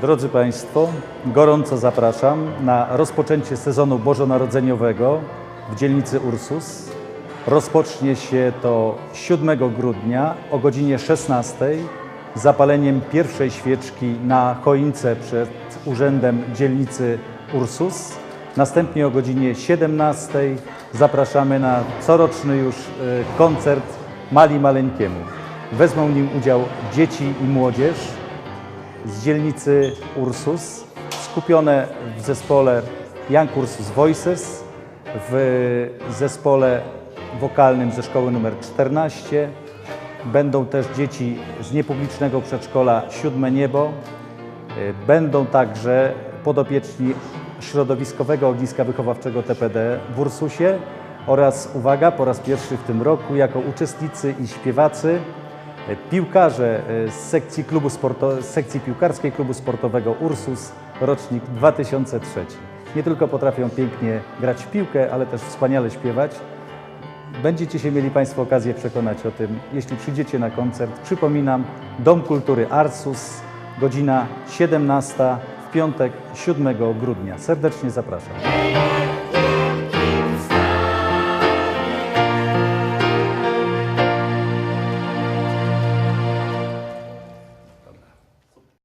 Drodzy Państwo, gorąco zapraszam na rozpoczęcie sezonu bożonarodzeniowego w dzielnicy Ursus. Rozpocznie się to 7 grudnia o godzinie 16 zapaleniem pierwszej świeczki na choince przed urzędem dzielnicy Ursus. Następnie o godzinie 17 zapraszamy na coroczny już e, koncert Mali Maleńkiemu. Wezmą w nim udział dzieci i młodzież z dzielnicy Ursus, skupione w zespole Young Ursus Voices, w zespole wokalnym ze szkoły numer 14. Będą też dzieci z niepublicznego przedszkola Siódme Niebo. Y, Będą także podopieczni środowiskowego ogniska wychowawczego TPD w Ursusie oraz, uwaga, po raz pierwszy w tym roku jako uczestnicy i śpiewacy e, piłkarze e, z sekcji, klubu sporto- z sekcji piłkarskiej klubu sportowego Ursus, rocznik 2003. Nie tylko potrafią pięknie grać w piłkę, ale też wspaniale śpiewać. Będziecie się mieli Państwo okazję przekonać o tym, jeśli przyjdziecie na koncert. Przypominam, Dom Kultury Arsus, godzina 17 w piątek 7 grudnia. Serdecznie zapraszam.